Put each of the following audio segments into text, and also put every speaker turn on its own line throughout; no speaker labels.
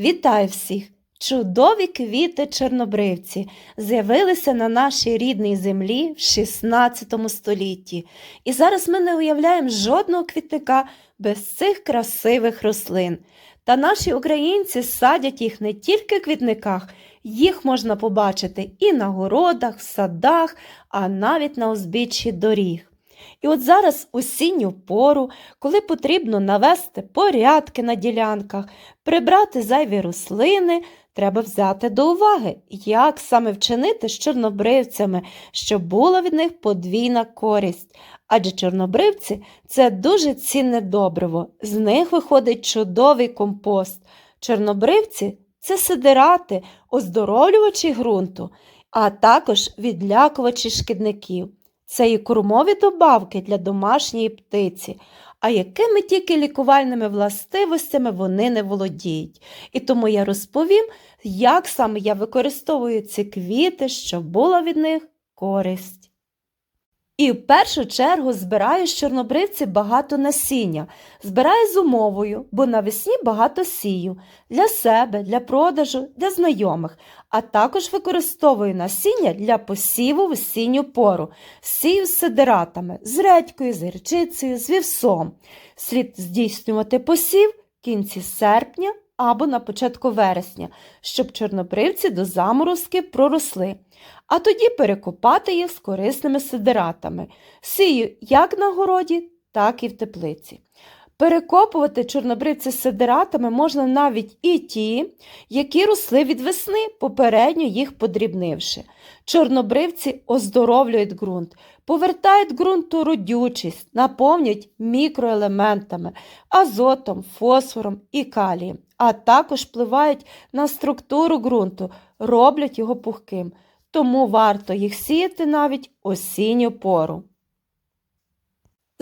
Вітаю всіх! Чудові квіти чорнобривці з'явилися на нашій рідній землі в 16 столітті. І зараз ми не уявляємо жодного квітника без цих красивих рослин. Та наші українці садять їх не тільки в квітниках, їх можна побачити і на городах, в садах, а навіть на узбіччі доріг. І от зараз осінню пору, коли потрібно навести порядки на ділянках, прибрати зайві рослини, треба взяти до уваги, як саме вчинити з чорнобривцями, щоб була від них подвійна користь. Адже чорнобривці це дуже цінне добриво, з них виходить чудовий компост. Чорнобривці це сидирати, оздоровлювачі ґрунту, а також відлякувачі шкідників. Це і кормові добавки для домашньої птиці, а якими тільки лікувальними властивостями вони не володіють. І тому я розповім, як саме я використовую ці квіти, щоб була від них користь. І в першу чергу збираю з чорнобривці багато насіння. Збираю з умовою, бо навесні багато сію для себе, для продажу, для знайомих, а також використовую насіння для посіву в осінню пору. Сію з сидератами, з редькою, з гірчицею, з вівсом. Слід здійснювати посів в кінці серпня або на початку вересня, щоб чорнобривці до заморозки проросли а тоді перекопати їх з корисними сидератами. Сію як на городі, так і в теплиці. Перекопувати чорнобривці з сидератами можна навіть і ті, які росли від весни, попередньо їх подрібнивши. Чорнобривці оздоровлюють ґрунт, повертають ґрунту родючість, наповнюють мікроелементами, азотом, фосфором і калієм, а також впливають на структуру ґрунту, роблять його пухким тому варто їх сіяти навіть осінню пору.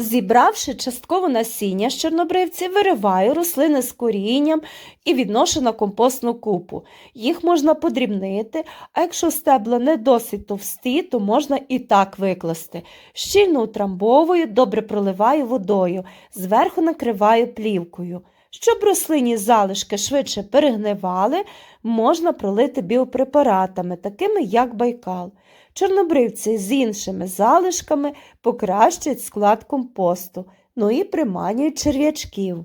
Зібравши частково насіння з чорнобривці, вириваю рослини з корінням і відношу на компостну купу. Їх можна подрібнити, а якщо стебла не досить товсті, то можна і так викласти. Щільно утрамбовую, добре проливаю водою, зверху накриваю плівкою. Щоб рослинні залишки швидше перегнивали, можна пролити біопрепаратами, такими як байкал. Чорнобривці з іншими залишками покращать склад компосту, ну і приманюють черв'ячків.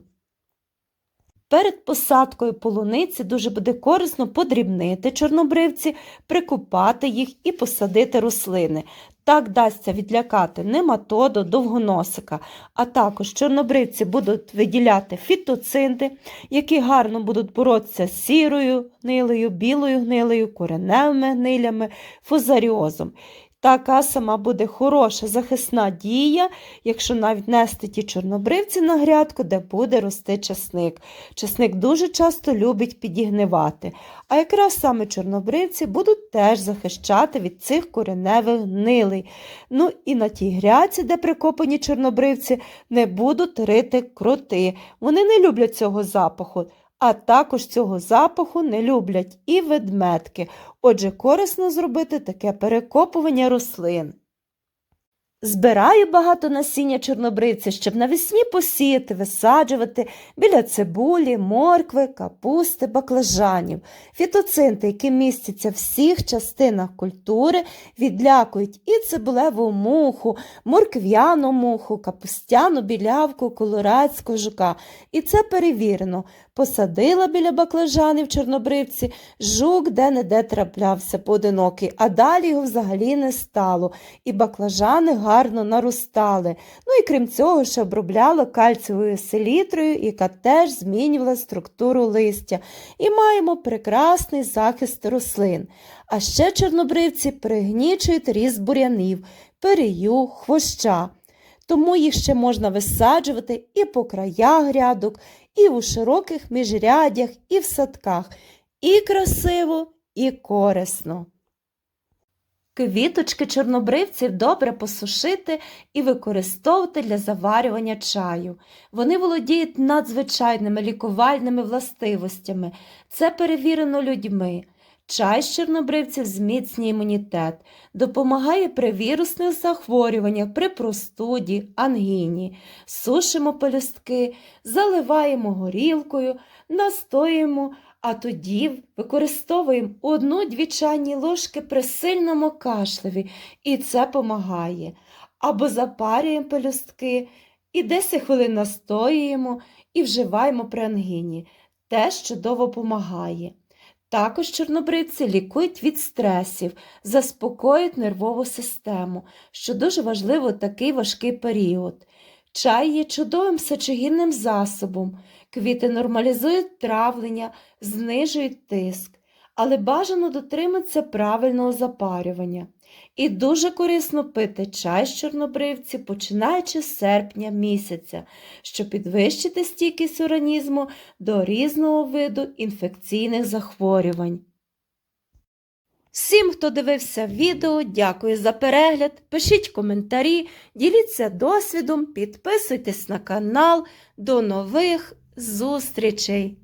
Перед посадкою полуниці дуже буде корисно подрібнити чорнобривці, прикупати їх і посадити рослини. Так дасться відлякати нематоду, довгоносика, а також чорнобривці будуть виділяти фітоцинти, які гарно будуть боротися з сірою гнилею, білою гнилею, кореневими гнилями, фузаріозом. Така сама буде хороша захисна дія, якщо навіть нести ті чорнобривці на грядку, де буде рости часник. Часник дуже часто любить підігнивати, а якраз саме чорнобривці будуть теж захищати від цих кореневих гнилей. Ну і на тій грядці, де прикопані чорнобривці, не будуть рити кроти. Вони не люблять цього запаху а також цього запаху не люблять і ведметки. Отже, корисно зробити таке перекопування рослин. Збираю багато насіння чорнобривця, щоб навесні посіяти, висаджувати біля цибулі, моркви, капусти, баклажанів. Фітоцинти, які містяться в всіх частинах культури, відлякують і цибулеву муху, моркв'яну муху, капустяну білявку, колорадського жука. І це перевірено. Посадила біля баклажанів чорнобривці, жук де-не-де траплявся поодинокий, а далі його взагалі не стало, і баклажани гарно наростали. Ну і крім цього, ще обробляла кальцієвою селітрою, яка теж змінювала структуру листя. І маємо прекрасний захист рослин. А ще чорнобривці пригнічують ріст бурянів, перію, хвоща. Тому їх ще можна висаджувати і по краях грядок, і у широких міжрядях, і в садках, і красиво, і корисно. Квіточки чорнобривців добре посушити і використовувати для заварювання чаю. Вони володіють надзвичайними лікувальними властивостями. Це перевірено людьми. Чай з чорнобривців зміцнює імунітет, допомагає при вірусних захворюваннях, при простуді, ангіні, сушимо пелюстки, заливаємо горілкою, настоїмо А тоді використовуємо одну-дві чайні ложки при сильному кашлеві, і це помагає. Або запарюємо пелюстки і 10 хвилин настоюємо і вживаємо при ангіні. Теж чудово помагає. Також чорнобривці лікують від стресів, заспокоюють нервову систему, що дуже важливо в такий важкий період. Чай є чудовим сечогінним засобом, квіти нормалізують травлення, знижують тиск, але бажано дотриматися правильного запарювання. І дуже корисно пити чай з чорнобривці, починаючи з серпня місяця, щоб підвищити стійкість організму до різного виду інфекційних захворювань. Всім, хто дивився відео, дякую за перегляд. Пишіть коментарі, діліться досвідом, підписуйтесь на канал. До нових зустрічей!